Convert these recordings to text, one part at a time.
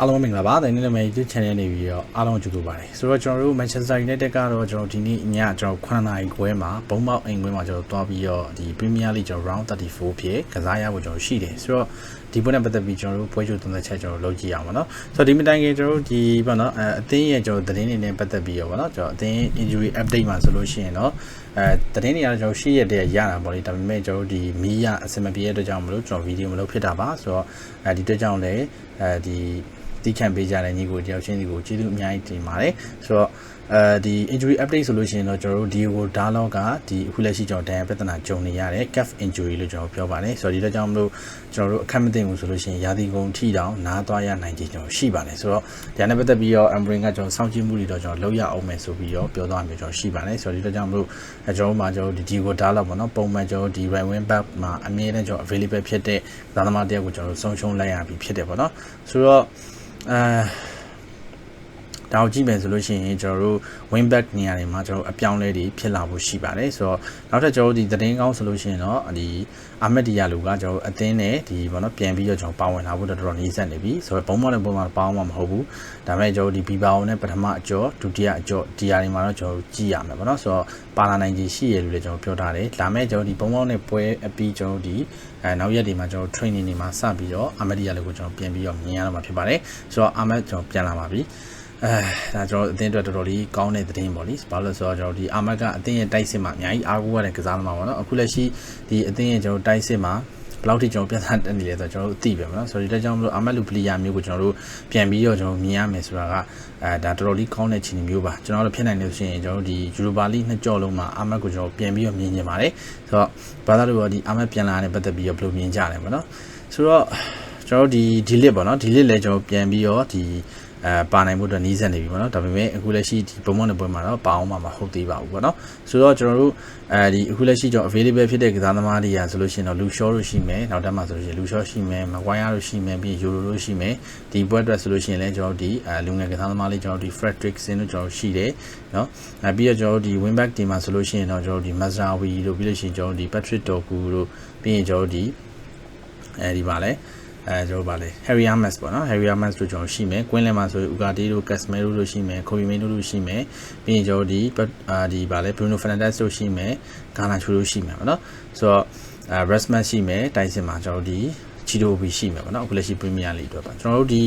အားလုံးမင်္ဂလာပါတဲ့နေ့လည်း YouTube channel နေပြီးတော့အားလုံးကြိုဆိုပါတယ်ဆိုတော့ကျွန်တော်တို့ Manchester United ကတော့ကျွန်တော်ဒီနေ့ညကျွန်တော်9နာရီခွဲမှာဘုံပေါက်အိမ်ခွဲမှာကျွန်တော်တွားပြီးတော့ဒီ Premier League ကျွန်တော် round 34ဖြစ်ကစားရဖို့ကျွန်တော်ရှိတယ်ဆိုတော့ဒီပွဲနဲ့ပတ်သက်ပြီးကျွန်တော်တို့ပွဲချိုသုံးသက်ချက်ကျွန်တော်လုပ်ကြည့်အောင်ပါနော်ဆိုတော့ဒီမတိုင်ခင်ကျွန်တော်တို့ဒီပေါ့နော်အဲအသင်းရဲ့ကျွန်တော်သတင်းတွေနဲ့ပတ်သက်ပြီးတော့ပေါ့နော်ကျွန်တော်အသင်း injury update မှာဆိုလို့ရှိရင်တော့အဲသတင်းတွေကတော့ကျွန်တော်ရှိရတဲ့ရတာပေါ့လေဒါပေမဲ့ကျွန်တော်တို့ဒီမီးရအစမပြေတဲ့အတွက်ကြောင့်မလို့ကျွန်တော်ဗီဒီယိုမလုပ်ဖြစ်တာပါဆိုတော့အဲဒီအတွက်ကြောင့်လည်းအဲဒီ တီးခံပေးကြတဲ့ညီကိုတယောက်ချင်းစီကိုကျေးဇူးအများကြီးတင်ပါတယ်ဆိုတော့အဲဒီ injury update ဆိုလို့ရှိရင်တော့ကျွန်တော်တို့ Diego Dalot ကဒီအခုလက်ရှိကျွန်တော်ဒဏ်ရာပြဿနာကြုံနေရတယ် calf injury လို့ကျွန်တော်ပြောပါတယ်ဆိုတော့ဒီတော့ကြောင့်မလို့ကျွန်တော်တို့အခက်မသိဘူးဆိုလို့ရှိရင်ရာသီကုန်ထိတောင်နားသွားရနိုင်ခြင်းကျွန်တော်ရှိပါတယ်ဆိုတော့ဒါနဲ့ပတ်သက်ပြီးတော့ Ambrin ကကျွန်တော်စောင့်ကြည့်မှုတွေတော့ကျွန်တော်လုပ်ရအောင်မယ်ဆိုပြီးတော့ပြောသွားမျိုးကျွန်တော်ရှိပါတယ်ဆိုတော့ဒီတော့ကြောင့်မလို့ကျွန်တော်တို့မှာကျွန်တော်ဒီ Diego Dalot ပေါ့နော်ပုံမှန်ကျွန်တော်ဒီ right wing back မှာအမြဲတမ်းကျွန်တော် available ဖြစ်တဲ့သာသမားတယောက်ကိုကျွန်တော်တို့ဆုံးရှုံးလိုက်ရပြီဖြစ်တယ်ပေါ့နော်ဆိုတော့ အဲ တောက်ကြည့်မယ်ဆိုလို့ရှိရင်ကျွန်တော်တို့ win back နေရာတွေမှာကျွန်တော်အပြောင်းလဲတွေဖြစ်လာဖို့ရှိပါတယ်ဆိုတော့နောက်ထပ်ကျွန်တော်တို့ဒီသတင်းကောင်းဆိုလို့ရှိရင်တော့ဒီအာမက်ဒီယာလူကကျွန်တော်အသင်းနဲ့ဒီဘောနော်ပြန်ပြီးတော့ကျွန်တော်ပါဝင်လာဖို့တော်တော်လေးဆက်နေပြီဆိုတော့ဘုံမော်နဲ့ဘုံမော်ပါအောင်မှာမဟုတ်ဘူးဒါပေမဲ့ကျွန်တော်ဒီဘီဘာအောင်နဲ့ပထမအကျော်ဒုတိယအကျော်ဒီယာတွေမှာတော့ကျွန်တော်ကြည့်ရမယ်ပေါ့နော်ဆိုတော့ပါလာနိုင်ခြင်းရှိရလို့လည်းကျွန်တော်ပြောထားတယ်ဒါမဲ့ကျွန်တော်ဒီဘုံမော်နဲ့ပွဲအပြီးကျွန်တော်ဒီအဲနောက်ရက်တွေမှာကျွန်တော် training တွေမှာစပြီးတော့အာမက်ဒီယာလူကိုကျွန်တော်ပြန်ပြီးတော့မြင်ရတော့မှာဖြစ်ပါတယ်ဆိုတော့အာမက်ကျွန်တော်ပြန်လာပါပြီ အဲဒါကျွန်တော်အသင်းအတွက်တော်တော်လေးကောင်းတဲ့သတင်းပေါ့လေဘာလို့လဲဆိုတော့ကျွန်တော်ဒီအာမတ်ကအသင်းရဲ့တိုက်စစ်မှာအများကြီးအားကိုးရတဲ့ကစားသမားပေါ့နော်အခုလက်ရှိဒီအသင်းရဲ့ကျွန်တော်တိုက်စစ်မှာဘယ်လောက်ထိကျွန်တော်ပြန်ဆတက်နေလဲဆိုတော့ကျွန်တော်တို့သိပဲမနော်ဆိုတော့ဒီတက်ကြောင့်မလို့အာမတ်လူပလီယာမျိုးကိုကျွန်တော်တို့ပြန်ပြီးတော့ကျွန်တော်မြင်ရမယ်ဆိုတာကအဲဒါတော်တော်လေးကောင်းတဲ့ခြေနေမျိုးပါကျွန်တော်တို့ဖြစ်နိုင်လို့ရှိရင်ကျွန်တော်တို့ဒီယူရိုပါလိနှစ်ကြော်လုံးမှာအာမတ်ကိုကျွန်တော်ပြန်ပြီးတော့မြင်နေပါတယ်ဆိုတော့ဘာသာလို့ဒီအာမတ်ပြန်လာတဲ့ပတ်သက်ပြီးတော့ဘယ်လိုမြင်ကြလဲပေါ့နော်ဆိုတော့ကျွန်တော်တို့ဒီဒီလစ်ပေါ့နော်ဒီလစ်လည်းကျွန်တော်ပြန်ပြီးတော့ဒီ အဲပါနိုင်မှုအတွက်နီးစပ်နေပြီပေါ့နော်ဒါပေမဲ့အခုလက်ရှိဒီဘုံမွန်တဲ့ပွဲမှာတော့ပါအောင်မှာမဟုတ်သေးပါဘူးပေါ့နော်ဆိုတော့ကျွန်တော်တို့အဲဒီအခုလက်ရှိကျွန်တော် available ဖြစ်တဲ့ကစားသမားတွေကဆိုလို့ရှိရင်တော့လူရှော့တို့ရှိမယ်နောက်တက်မှာဆိုလို့ရှိရင်လူရှော့ရှိမယ်မကွိုင်းယာတို့ရှိမယ်ပြီးယူရိုတို့ရှိမယ်ဒီပွဲအတွက်ဆိုလို့ရှိရင်လည်းကျွန်တော်တို့ဒီအဲလူငယ်ကစားသမားလေးကျွန်တော်တို့ဒီ Fredrickson တို့ကျွန်တော်ရှိတယ်နော်အဲပြီးတော့ကျွန်တော်တို့ဒီ wingback team မှာဆိုလို့ရှိရင်တော့ကျွန်တော်တို့ဒီ Mazraoui တို့ပြီးလို့ရှိရင်ကျွန်တော်တို့ဒီ Patrick Doku တို့ပြီးရင်ကျွန်တော်တို့ဒီအဲဒီပါလဲ အဲကျွန်တော်ဗာလေ Harry Amas ပေါ့နော် Harry Amas တို့ကျွန်တော်ရှိမယ်ကွင်းလယ်မှာဆိုရင် Ugarte တို့ Casemiro တို့ရှိမယ် Kobe Mainoo တို့ရှိမယ်ပြီးရင်ကျွန်တော်ဒီအာဒီဗာလေ Bruno Fernandes တို့ရှိမယ် Garnacho တို့ရှိမယ်ပေါ့နော်ဆိုတော့အဲ Rasmus ရှိမယ်တိုက်စစ်မှာကျွန်တော်ဒီ ချီတိုဘီရှိမယ်ပေါ့နော်အခုလက်ရှိ Premier League အတွက်ပါကျွန်တော်တို့ဒီ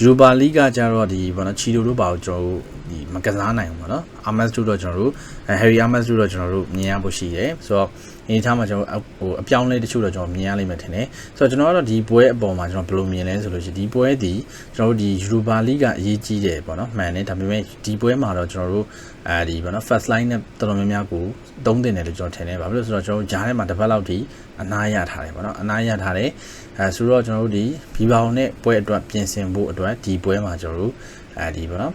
Europa League ကကြတော့ဒီပေါ့နော်ချီတိုတို့ပါကိုကျွန်တော်တို့ဒီမကစားနိုင်ဘူးပေါ့နော် Amas တို့တော့ကျွန်တော်တို့ Harry Amas တို့တော့ကျွန်တော်တို့မြင်ရဖို့ရှိတယ်ဆိုတော့အနေထားမှာကျွန်တော်ဟိုအပြောင်းလဲတချို့တော့ကျွန်တော်မြင်ရလိမ့်မယ်ထင်တယ်ဆိုတော့ကျွန်တော်ကတော့ဒီပွဲအပေါ်မှာကျွန်တော်ဘယ်လိုမြင်လဲဆိုလို့ရှိရင်ဒီပွဲဒီကျွန်တော်တို့ဒီ Europa League ကအရေးကြီးတယ်ပေါ့နော်မှန်တယ်ဒါပေမဲ့ဒီပွဲမှာတော့ကျွန်တော်တို့အဲဒီပေါ့နော် first line နဲ့တော်တော်များများကိုသုံးတင်တယ်လို့ကျွန်တော်ထင်တယ်ဘာဖြစ်လို့ဆိုတော့ကျွန်တော်ဂျားထဲမှာတစ်ပတ်လောက်ထိအနားရထားတယ်ပေါ့နော်အနားရထားတယ် အဲဆိုတော့ကျွန်တော်တို့ဒီဘီဘောင်နဲ့ပွဲအတွက်ပြင်ဆင်ဖို့အတွက်ဒီပွဲမှာကျွန်တော်တို့အဲဒီပေါ့နော်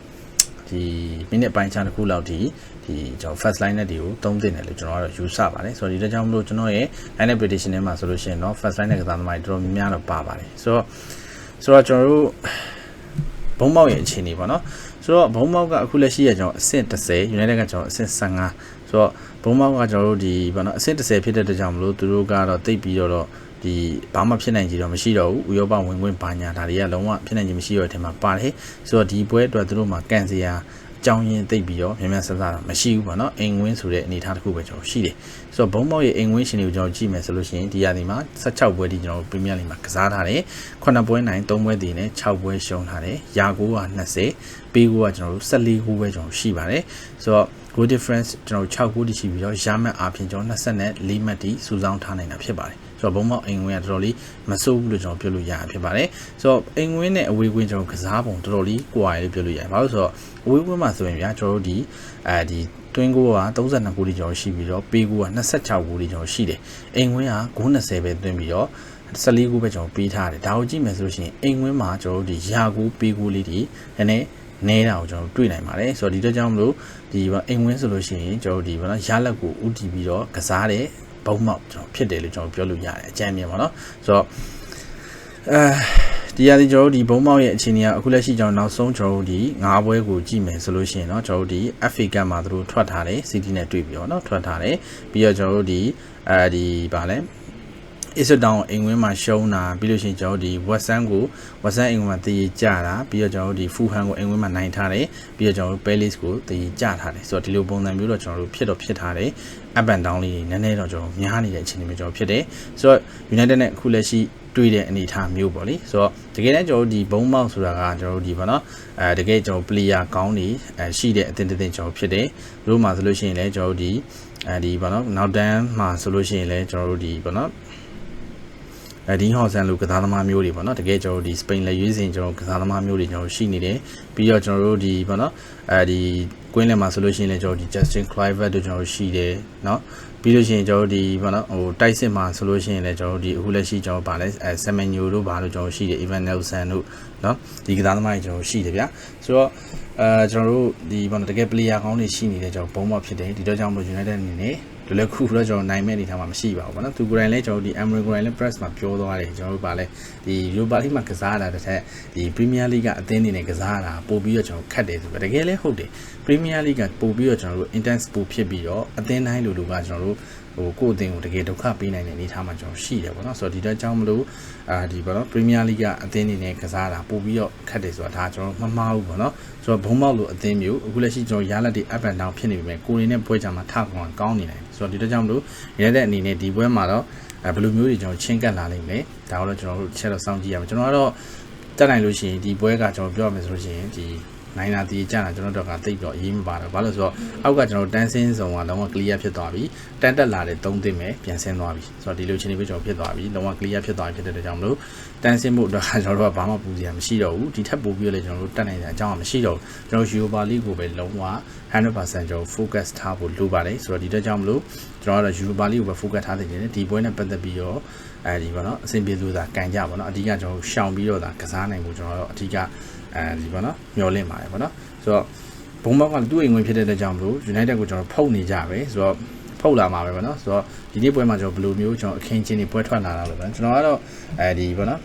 ဒီမိနစ်ပိုင်းခြားတစ်ခုလောက်ဒီဒီကျွန်တော် first line နဲ့ဒီကိုသုံးသင့်တယ်လို့ကျွန်တော်ကတော့ယူဆပါတယ်ဆိုတော့ဒီတကြောင်မလို့ကျွန်တော်ရဲ့ line up prediction ထဲမှာဆိုလို့ရှိရင်တော့ first line နဲ့ကစားသမားတွေတော်တော်များများတော့ပါပါတယ်ဆိုတော့ဆိုတော့ကျွန်တော်တို့ဘုံမောက်ရဲ့အခြေအနေပေါ့နော်ဆိုတော့ဘုံမောက်ကအခုလက်ရှိရကျွန်တော်အဆင့်30 United ကကျွန်တော်အဆင့်15ဆိုတော့ဘုံမောက်ကကျွန်တော်တို့ဒီဘာနော်အဆင့်30ဖြစ်တဲ့တကြောင်မလို့သူတို့ကတော့တိတ်ပြီးတော့ ဒီဘာမှဖြစ်နိုင်ကြတော့မရှိတော့ဘူးဥရောပဝင်ဝင်ဘာညာဒါတွေကလုံးဝဖြစ်နိုင်ခြင်းမရှိတော့တဲ့အထက်မှာပါတယ်ဆိုတော့ဒီပွဲအတွက်သူတို့မှာကန်စရာအကြောင်းရင်းသိပ်ပြီးတော့မြန်မြန်ဆဆတော့မရှိဘူးပေါ့နော်အိမ်ဝင်းဆိုတဲ့အနေအထားတစ်ခုပဲကျွန်တော်ရှိတယ်ဆိုတော့ဘုံမောက်ရဲ့အိမ်ဝင်းရှင်တွေကိုကျွန်တော်ကြည့်မယ်ဆိုလို့ရှိရင်ဒီရာသီမှာ16ပွဲဒီကျွန်တော်ပရီးမီးယားလိမှာကစားထားတယ်9ပွဲနိုင်3ပွဲတည်နဲ့6ပွဲရှုံးထားတယ်ရာ9က20ပေးကိုကကျွန်တော်တို့14ခုပဲကျွန်တော်ရှိပါတယ်ဆိုတော့ goal difference ကျွန်တော်6ခုတည်ရှိပြီးတော့ရမှတ်အားဖြင့်ကျွန်တော်24မှတ်တီစုဆောင်းထားနိုင်တာဖြစ်ပါတယ် ဆိုတော့ဘုံမောက်အိမ်ဝင်းကတော်တော်လေးမစိုးဘူးလို့ကျွန်တော်ပြောလို့ရတာဖြစ်ပါတယ်ဆိုတော့အိမ်ဝင်းနဲ့အဝေးကွင်းကျွန်တော်ကစားပုံတော်တော်လေးကွာရလို့ပြောလို့ရတယ်ဘာလို့ဆိုတော့အဝေးကွင်းမှာဆိုရင်ဗျာကျွန်တော်တို့ဒီအဲဒီတွင်းကိုက32ခုတိကျွန်တော်ရှိပြီးတော့ပေးကိုက26ခုတိကျွန်တော်ရှိတယ်အိမ်ဝင်းက920ပဲတွင်းပြီးတော့14ခုပဲကျွန်တော်ပေးထားတယ်ဒါကိုကြည့်မယ်ဆိုလို့ရှိရင်အိမ်ဝင်းမှာကျွန်တော်တို့ဒီရာကူပေးကူလေးတွေနည်းနည်းနေတာကိုကျွန်တော်တွေ့နိုင်ပါတယ်ဆိုတော့ဒီတော့ကြောင့်မလို့ဒီအိမ်ဝင်းဆိုလို့ရှိရင်ကျွန်တော်တို့ဒီဘာလဲရလက်ကိုဥတီပြီးတော့ကစားတဲ့ ဘုံမောက်ကျွန်တော်ဖြစ်တယ်လို့ကျွန်တော်ပြောလို့ရတယ်အကြမ်းမြင်ပါတော့ဆိုတော့အဲဒီရသည်ကျွန်တော်တို့ဒီဘုံမောက်ရဲ့အခြေအနေကအခုလက်ရှိကျွန်တော်နောက်ဆုံးကျွန်တော်တို့ဒီ၅ပွဲကိုကြည့်မယ်ဆိုလို့ရှိရင်เนาะကျွန်တော်တို့ဒီ FA Cup မှာသူတို့ထွက်ထားတယ် City နဲ့တွေ့ပြီးတော့เนาะထွက်ထားတယ်ပြီးတော့ကျွန်တော်တို့ဒီအဲဒီဗာလဲ Ipswich Town အိမ်ဝင်းမှာရှုံးတာပြီးလို့ရှိရင်ကျွန်တော်တို့ဒီ West Ham ကို West Ham အိမ်ဝင်းမှာတည်ကြတာပြီးတော့ကျွန်တော်တို့ဒီ Fulham ကိုအိမ်ဝင်းမှာနိုင်ထားတယ်ပြီးတော့ကျွန်တော်တို့ Palace ကိုတည်ကြထားတယ်ဆိုတော့ဒီလိုပုံစံမျိုးတော့ကျွန်တော်တို့ဖြစ်တော့ဖြစ်ထားတယ် up and down လေးနည်းနည်းတော့ကျွန်တော်များနေတဲ့အခြေအနေမျိုးကျွန်တော်ဖြစ်တယ်ဆိုတော့ United နဲ့အခုလက်ရှိတွေ့တဲ့အနေအထားမျိုးပေါ့လေဆိုတော့တကယ်တမ်းကျွန်တော်တို့ဒီဘုံမောက်ဆိုတာကကျွန်တော်တို့ဒီပေါ့နော်အဲတကယ်ကျွန်တော် player ကောင်းနေအဲရှိတဲ့အသင်းတစ်သင်းကျွန်တော်ဖြစ်တယ်တို့မှာဆိုလို့ရှိရင်လည်းကျွန်တော်တို့ဒီအဲဒီပေါ့နော်နောက်တန်းမှာဆိုလို့ရှိရင်လည်းကျွန်တော်တို့ဒီပေါ့နော်အဲဒီဟော့ဆန်လိုကစားသမားမျိုးတွေပေါ့နော်တကယ်ကျွန်တော်တို့ဒီစပိန်လက်ရွေးစင်ကျွန်တော်ကစားသမားမျိုးတွေကျွန်တော်ရှိနေတယ်ပြီးတော့ကျွန်တော်တို့ဒီပေါ့နော်အဲဒီ ကွင်းလယ်မှာဆိုလို့ရှိရင်လည်းကျွန်တော်ဒီ Justin Kluivert တို့ကျွန်တော်ရှိတယ်เนาะပြီးလို့ရှိရင်ကျွန်တော်တို့ဒီပေါ့နော်ဟိုတိုက်စစ်မှာဆိုလို့ရှိရင်လည်းကျွန်တော်တို့ဒီအခုလက်ရှိကျွန်တော်ဗာလဲအဲဆမန်ညိုတို့ဗာလို့ကျွန်တော်ရှိတယ် Evan Nelson တို့เนาะဒီကစားသမားတွေကျွန်တော်ရှိတယ်ဗျာဆိုတော့အဲကျွန်တော်တို့ဒီပေါ့နော်တကယ် player ကောင်းတွေရှိနေတယ်ကျွန်တော်ဘုံမော့ဖြစ်တယ်ဒီတော့ကြောင့်မလို့ United အနေနဲ့ လွယ်လွယ်ခုတော့ကျွန်တော်နိုင်မဲ့အနေထားမှာမရှိပါဘူးဗောနော်သူကိုယ်တိုင်လည်းကျွန်တော်ဒီ Emery ကိုယ်တိုင်လည်း press မှာပြောသွားတယ်ကျွန်တော်တို့ဗာလဲဒီ Europa League မှာကစားတာတစ်ထက်ဒီ Premier League ကအသင်းတွေနဲ့ကစားတာပို့ပြီးတော့ကျွန်တော်ခတ်တယ်ဆိုတော့တကယ်လည်းဟုတ်တယ် Premier League ကပို့ပြီးတော့ကျွန်တော်တို့ intense ပို့ဖြစ်ပြီးတော့အသင်းတိုင်းလိုလိုကကျွန်တော်တို့ဟိုကိုယ့်အသင်းကိုတကယ်ဒုက္ခပေးနိုင်တဲ့အနေအထားမှာကျွန်တော်ရှိတယ်ပေါ့နော်ဆိုတော့ဒီတော့ကြောင့်မလို့အာဒီပေါ့နော် Premier League ကအသင်းတွေနဲ့ကစားတာပို့ပြီးတော့ခတ်တယ်ဆိုတာဒါကျွန်တော်မမှားဘူးပေါ့နော်ဆိုတော့ဘုံမောက်လိုအသင်းမျိုးအခုလက်ရှိကျွန်တော်ရလက်တွေ up and down ဖြစ်နေပြီမဲ့ကိုယ်ရင်းနဲ့ပွဲကြမှာထကောင်ကောင်းနေတယ် ဆိုတော့ဒီတော့ကြောင့်မလို့ရတဲ့အနေနဲ့ဒီပွဲမှာတော့အဲဘယ်လိုမျိုးတွေကျွန်တော်ချင်းကပ်လာနိုင်မလဲဒါတော့ကျွန်တော်တို့ချက်တော့စောင့်ကြည့်ရမယ်ကျွန်တော်ကတော့တက်နိုင်လို့ရှိရင်ဒီပွဲကကျွန်တော်ပြောရမယ်ဆိုလို့ရှိရင်ဒီ နိုင်တာဒီကြာတာကျွန်တော်တို့ကတိတ်တော့အရေးမပါတော့ဘာလို့ဆိုတော့အောက်ကကျွန်တော်တန်းစင်းစုံကလုံးဝ clear ဖြစ်သွားပြီတန်းတက်လာတဲ့၃သိမဲ့ပြန်ဆင်းသွားပြီဆိုတော့ဒီလိုချင်းလေးပဲကျွန်တော်ဖြစ်သွားပြီလုံးဝ clear ဖြစ်သွားပြီဖြစ်တဲ့အတွက်ကြောင့်မလို့တန်းစင်းမှုအတွက်ကကျွန်တော်တို့ကဘာမှပူစရာမရှိတော့ဘူးဒီထက်ပိုပြီးတော့လည်းကျွန်တော်တို့တက်နိုင်တဲ့အကြောင်းမရှိတော့ဘူးကျွန်တော် Europa League ကိုပဲလုံးဝ100%ကျွန်တော် focus ထားဖို့လိုပါတယ်ဆိုတော့ဒီအတွက်ကြောင့်မလို့ကျွန်တော်ကတော့ Europa League ကိုပဲ focus ထားနေတယ်ဒီပွဲနဲ့ပတ်သက်ပြီးတော့အဲဒီပေါ့နော်အဆင်ပြေလို့သာကန်ကြပါတော့အဓိကကျွန်တော်ရှောင်ပြီးတော့သာကစားနိုင်ဖို့ကျွန်တော်တို့အဓိက အဲဒီပေါ့နော်မျှော်လင့်ပါတယ်ပေါ့နော်ဆိုတော့ဘုံဘောက်ကသူ့အိမ်ဝင်ဖြစ်တဲ့အတွက်ကြောင့်မလို့ United ကိုကျွန်တော်ဖုတ်နေကြပဲဆိုတော့ဖုတ်လာမှာပဲပေါ့နော်ဆိုတော့ဒီနေ့ပွဲမှာကျွန်တော်ဘယ်လိုမျိုးကျွန်တော်အခင်းချင်းတွေပွဲထွက်လာတာလို့ပဲကျွန်တော်ကတော့အဲဒီပေါ့နော်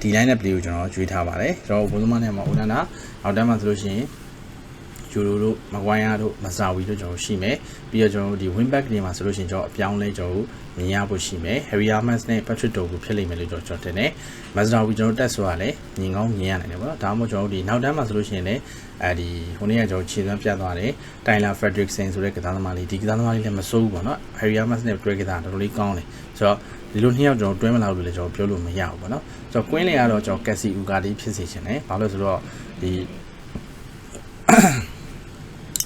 ဒီ line up play ကိုကျွန်တော်ကျွေးထားပါတယ်ကျွန်တော်ဘုံသမားနဲ့မှာဦးနန္ဒာအောက်တန်းမှာဆိုလို့ရှိရင် ဂျူရိုတို့မကွိုင်းယာတို့မဇာဝီတို့ကျွန်တော်ရှိမယ်ပြီးတော့ကျွန်တော်တို့ဒီ win back တွေမှာဆိုလို့ရှိရင်ကျွန်တော်အပြောင်းလဲကျွန်တော်မြင်ရဖို့ရှိမယ် Harry Armas နဲ့ Patrick Dogu ဖြစ်လိမ့်မယ်လို့ကျွန်တော်တင်တယ်မဇာဝီကျွန်တော်တက်ဆိုတာလည်းမြင်ကောင်းမြင်ရနိုင်တယ်ပေါ့နော်ဒါမှမဟုတ်ကျွန်တော်တို့ဒီနောက်တန်းမှာဆိုလို့ရှိရင်လည်းအဲဒီဟိုနေ့ကကျွန်တော်ခြေစွမ်းပြတ်သွားတယ်တိုင်လာ Fredrickson ဆိုတဲ့ကစားသမားလေးဒီကစားသမားလေးလည်းမစိုးဘူးပေါ့နော် Harry Armas နဲ့တွဲကစားတော်တော်လေးကောင်းတယ်ဆိုတော့ဒီလိုနှစ်ယောက်ကျွန်တော်တွဲမလာလို့လည်းကျွန်တော်ပြောလို့မရဘူးပေါ့နော်ဆိုတော့ကွင်းလေကတော့ကျွန်တော် Cassie Ugarte ဖြစ်စေချင်တယ်ဘာလို့ဆိုတော့ဒီ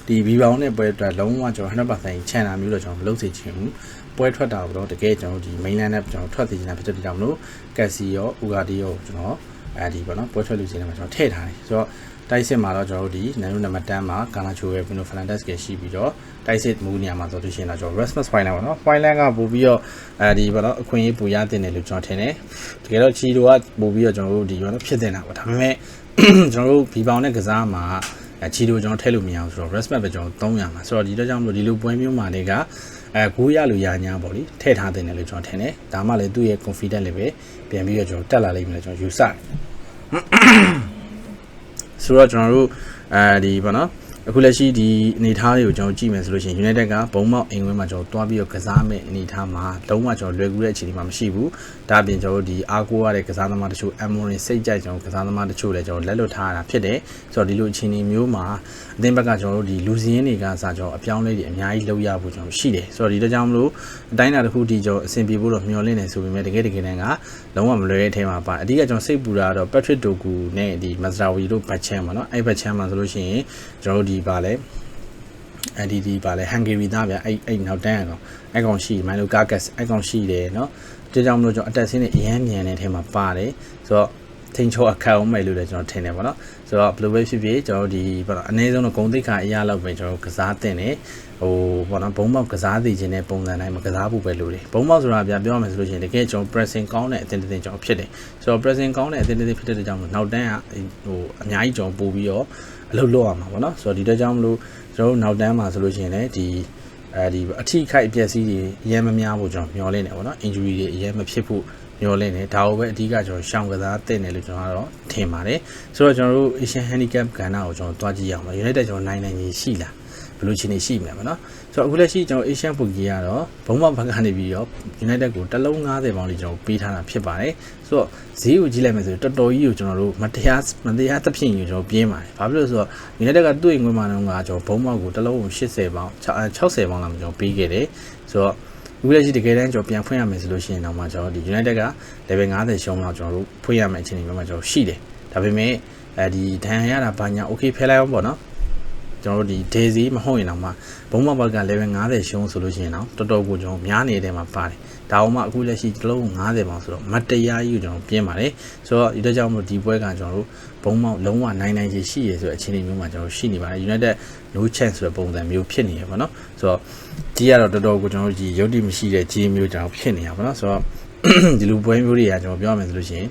ဒီဘီဘောင်နဲ့ပွဲအတွက်လုံးဝကျွန်တော်100%ချန်တာမျိုးတော့ကျွန်တော်မလုပ်စေချင်ဘူးပွဲထွက်တာတော့တကယ်ကျွန်တော်ဒီ mainland နဲ့ကျွန်တော်ထွက်စေချင်တာဖြစ်တဲ့ကြောင့်မလို့ Cassie ရော Ugarte ရောကျွန်တော်အဲဒီပေါ့နော်ပွဲထွက်လို့စီနေမှာကျွန်တော်ထည့်ထားတယ်ဆိုတော့တိုက်စစ်မှာတော့ကျွန်တော်တို့ဒီနန်နူနံပါတ်10မှာကာနာချိုရဲ့ Bruno Fernandes ကရှိပြီးတော့တိုက်စစ်မူနေရာမှာဆိုလို့ရှိရင်တော့ကျွန်တော် Rasmus Hojlund ပေါ့နော် Hojlund ကပို့ပြီးတော့အဲဒီပေါ့နော်အခွင့်အရေးပူရတင်တယ်လို့ကျွန်တော်ထင်တယ်တကယ်တော့ချီတိုကပို့ပြီးတော့ကျွန်တော်တို့ဒီပေါ့နော်ဖြစ်တင်တာပေါ့ဒါပေမဲ့ကျွန်တော်တို့ဘီပေါင်နဲ့ကစားမှာ အဲချီတိုကျွန်တော်ထည့်လို့မရဘူးဆိုတော့ Rasmus ပဲကျွန်တော်300မှာဆိုတော့ဒီတော့ကြောင့်မလို့ဒီလိုပွဲမျိုးမှာတွေကအဲဂိုးရလို့ရညာပေါ့လေထည့်ထားတင်တယ်လို့ကျွန်တော်ထင်တယ်ဒါမှလည်းသူ့ရဲ့ confidence level ပြန်ပြီးတော့ကျွန်တော်တက်လာလိမ့်မယ်လို့ကျွန်တော်ယူဆတယ်ဆိုတော့ကျွန်တော်တို့အဲဒီပေါ့နော် အခုလက်ရှိဒီအနေထားလေးကိုကျွန်တော်ကြည့်မယ်ဆိုလို့ရှိရင် United ကဘုံမောက်အိမ်ဝင်းမှာကျွန်တော်တွားပြီးတော့ကစားမဲ့အနေထားမှာလုံးဝကျွန်တော်လွယ်ကူတဲ့အခြေအနေမှာမရှိဘူးဒါအပြင်ကျွန်တော်တို့ဒီအားကိုးရတဲ့ကစားသမားတချို့ Amorin စိတ်ကြိုက်ကျွန်တော်ကစားသမားတချို့လည်းကျွန်တော်လက်လွတ်ထားရတာဖြစ်တယ်ဆိုတော့ဒီလိုအခြေအနေမျိုးမှာအသင်းဘက်ကကျွန်တော်တို့ဒီလူစင်းတွေကစားကျွန်တော်အပြောင်းလဲတွေအများကြီးလုပ်ရဖို့ကျွန်တော်ရှိတယ်ဆိုတော့ဒီတကြောင်မလို့အတိုင်းအတာတစ်ခုဒီကျွန်တော်အဆင်ပြေဖို့တော့မျှော်လင့်နေဆိုပေမဲ့တကယ်တကယ်တမ်းကလုံးဝမလွယ်တဲ့အထဲမှာပါအဓိကကျွန်တော်စိတ်ပူတာကတော့ Patrick Dogu နဲ့ဒီ Mazraoui တို့ဘတ်ချမ်းပါเนาะအဲ့ဘတ်ချမ်းမှာဆိုလို့ရှိရင်ကျွန်တော်တို့ ဒီပါလဲအဲ့ဒီဒီပါလဲဟန်ဂေရီသားဗျအဲ့အဲ့နောက်တန်းရကောင်အဲ့ကောင်ရှိမိုင်လိုကာကတ်အဲ့ကောင်ရှိတယ်เนาะဒီကြောင့်မလို့ကျွန်တော်အတက်ဆင်းနေအရန်မြန်တဲ့ထဲမှာပါတယ်ဆိုတော့ ထိန်ချိုအခက်အောင်မယ်လို့လည်းကျွန်တော်ထင်တယ်ပေါ့နော်ဆိုတော့ဘယ်လိုပဲဖြစ်ဖြစ်ကျွန်တော်ဒီပေါ့နော်အနည်းဆုံးတော့ဂုံတိတ်ခါအရာလောက်ပဲကျွန်တော်ကစားတင်တယ်ဟိုပေါ့နော်ဘုံပေါက်ကစားသိခြင်းတဲ့ပုံစံတိုင်းမကစားဖို့ပဲလို့တယ်ဘုံပေါက်ဆိုတာပြပြောရမယ်ဆိုလို့ရှိရင်တကယ်ကျွန်တော် pressing ကောင်းတဲ့အသင်းတစ်သင်းကျွန်တော်ဖြစ်တယ်ဆိုတော့ pressing ကောင်းတဲ့အသင်းတစ်သင်းဖြစ်တဲ့ကြောင့်မို့နောက်တန်းကဟိုအများကြီးကျွန်တော်ပို့ပြီးတော့အလုပ်လုပ်ရမှာပေါ့နော်ဆိုတော့ဒီတဲ့ကြောင့်မလို့ကျွန်တော်နောက်တန်းမှာဆိုလို့ရှိရင်လည်းဒီအဲဒီအထိခိုက်အပျက်စီးတွေအရင်မများဖို့ကျွန်တော်မျှော်လင့်နေပေါ့နော် injury တွေအရင်မဖြစ်ဖို့ မျောလင့်နေဒါကိုပဲအဓိကကျွန်တော်ရှောင်ကစားတင်တယ်လို့ကျွန်တော်ကတော့ထင်ပါတယ်ဆိုတော့ကျွန်တော်တို့ Asian Handicap ကဏ္ဍကိုကျွန်တော်တွားကြည့်ရအောင်ပါ United ကျွန်တော်နိုင်နိုင်ကြီးရှိလားဘယ်လိုခြေနေရှိမလဲမနော်ဆိုတော့အခုလက်ရှိကျွန်တော် Asian Bookie ကတော့ဘုံမောက်ဘက်ကနေပြီးတော့ United ကိုတစ်လုံး90ပေါင်းလေးကျွန်တော်ပေးထားတာဖြစ်ပါတယ်ဆိုတော့ဈေးကိုကြည့်လိုက်မယ်ဆိုရင်တော်တော်ကြီးကိုကျွန်တော်တို့မတရားမတရားသဖြင့်ကိုကျွန်တော်ပြင်းပါတယ်ဘာဖြစ်လို့လဲဆိုတော့ United ကသူ့အိမ်ငွေမှာတော့ကကျွန်တော်ဘုံမောက်ကိုတစ်လုံးကို80ပေါင်း60ပေါင်းလောက်ကျွန်တော်ပေးခဲ့တယ်ဆိုတော့ အခုလက်ရှိတကယ်တမ်းကျွန်တော်ပြန်ဖွင့်ရမယ်ဆိုလို့ရှိရင်တော့မှကျွန်တော်ဒီ United က level 90ရှုံးတော့ကျွန်တော်တို့ဖွင့်ရမယ့်အခြေအနေမျိုးမှာကျွန်တော်ရှိတယ်ဒါပေမဲ့အဲဒီဒဏ်ရာရတာဘာညာ okay ဖယ်လိုက်အောင်ပေါ့နော် ကျွန်တော်တို့ဒီ daisy မဟုတ်ရင်တော့မှဘုံမဘက်က level 90ရှုံးဆိုလို့ရှိရင်တော့တော်တော်ကိုကျွန်တော်များနေတဲ့မှာပါတယ်ဒါအောင်မှအခုလက်ရှိတစ်လုံး90ပေါင်ဆိုတော့မတရားကြီးကိုကျွန်တော်ပြင်းပါတယ်ဆိုတော့ဒီတော့ကြောင့်မလို့ဒီပွဲကကျွန်တော်တို့ဘုံမောက်လုံးဝနိုင်နိုင်ချင်းရှိရဆိုတဲ့အခြေအနေမျိုးမှာကျွန်တော်ရှိနေပါတယ် United no chance ဆိုတဲ့ပုံစံမျိုးဖြစ်နေရပါတော့ဆိုတော့ကြီးရတော့တော်တော်ကိုကျွန်တော်တို့ဒီရုပ်တည်မရှိတဲ့ကြီးမျိုးကျွန်တော်ဖြစ်နေရပါတော့ဆိုတော့ဒီလိုပွဲမျိုးတွေကကျွန်တော်ပြောရမယ်ဆိုလို့ရှိရင်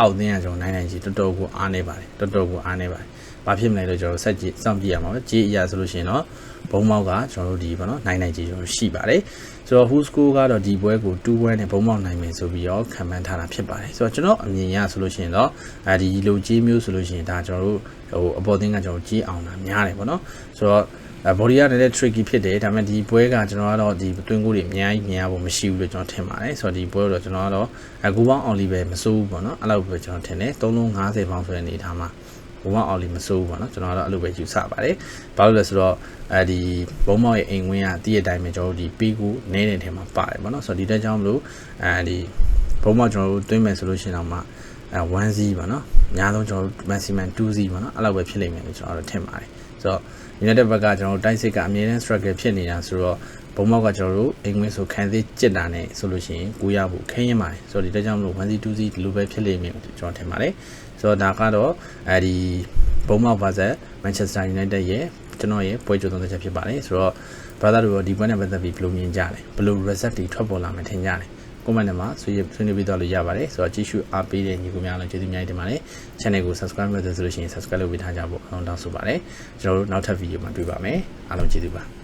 အောက်သင်းကကျွန်တော်နိုင်နိုင်ကြီးတော်တော်ကိုအားနေပါတယ်တော်တော်ကိုအားနေပါတယ် ဘာဖြစ်မလဲလို့ကျွန်တော်ဆက်ကြည့်စောင့်ကြည့်ရမှာပဲကြီးအရာဆိုလို့ရှိရင်တော့ဘုံမောက်ကကျွန်တော်တို့ဒီပေါ့နော်နိုင်နိုင်ကြီးကျွန်တော်ရှိပါတယ်ဆိုတော့ who score ကတော့ဒီပွဲကို2-1နဲ့ဘုံမောက်နိုင်မယ်ဆိုပြီးတော့ခံမှန်းထားတာဖြစ်ပါတယ်ဆိုတော့ကျွန်တော်အမြင်ရဆိုလို့ရှိရင်တော့အဲဒီလိုကြီးမျိုးဆိုလို့ရှိရင်ဒါကျွန်တော်တို့ဟိုအပေါ်သင်းကကျွန်တော်ကြီးအောင်တာများတယ်ပေါ့နော်ဆိုတော့အဲ body ကလည်း tricky ဖြစ်တယ်ဒါပေမဲ့ဒီပွဲကကျွန်တော်ကတော့ဒီတွင်းကိုတွေအများကြီးမြင်ရဖို့မရှိဘူးလို့ကျွန်တော်ထင်ပါတယ်ဆိုတော့ဒီပွဲတော့ကျွန်တော်ကတော့အခုပေါင်းအောင်လီပဲမစိုးဘူးပေါ့နော်အဲ့လိုပဲကျွန်တော်ထင်တယ်350ပေါင်းဆိုတဲ့အနေထားမှာ ဘုံမအောင်လီမစိုးဘူးပေါ့နော်ကျွန်တော်ကတော့အဲ့လိုပဲယူဆပါတယ်ဘာလို့လဲဆိုတော့အဲဒီဘုံမောက်ရဲ့အိမ်ဝင်းကတည့်ရတိုင်းပဲကျွန်တော်တို့ဒီပေးကိုနဲတဲ့ထဲမှာပါတယ်ပေါ့နော်ဆိုတော့ဒီတက်ကြောင့်မလို့အဲဒီဘုံမောက်ကျွန်တော်တို့တွင်းမယ်ဆိုလို့ရှိရင်တော့မှအဲ1 Z ပေါ့နော်အများဆုံးကျွန်တော်တို့ maximum 2 Z ပေါ့နော်အဲ့လိုပဲဖြစ်လိမ့်မယ်လို့ကျွန်တော်တို့ထင်ပါတယ်ဆိုတော့ United ဘက်ကကျွန်တော်တို့တိုက်စစ်ကအမြဲတမ်း struggle ဖြစ်နေတာဆိုတော့ ဘုံမောက်ကကျွန်တော်တို့အိမ်ဝင်းဆိုခံသေးကြစ်တာနဲ့ဆိုလို့ရှိရင်ကိုရဖို့ခင်းရင်ပါတယ်ဆိုတော့ဒီတက်ကြောင့်မလို့1 Z 2 Z ဒီလိုပဲဖြစ်လိမ့်မယ်လို့ကျွန်တော်ထင်ပါတယ်ဆိုတော့ဒါကတော့အဲဒီဘုံမောက် vs Manchester United ရဲ့ကျွန်တော်ရဲ့ပွဲကြိုးသုံးချက်ဖြစ်ပါတယ်ဆိုတော့ brother တို့ဒီပွဲနဲ့ပတ်သက်ပြီးဘယ်လိုမြင်ကြလဲဘယ်လို result တွေထွက်ပေါ်လာမှထင်ကြလဲ comment ထဲမှာဆွေးဆွေးနွေးပြီးတော့လို့ရပါတယ်ဆိုတော့ကြည့်ရှုအားပေးတဲ့ညီကိုများလည်းကျေးဇူးများတင်ပါတယ် channel ကို subscribe လုပ်တယ်ဆိုလို့ရှိရင် subscribe လုပ်ပေးထားကြဖို့အလုံးတောင်းဆိုပါတယ်ကျွန်တော်တို့နောက်ထပ် video မှာတွေ့ပါမယ်အားလုံးကျေးဇူးပါ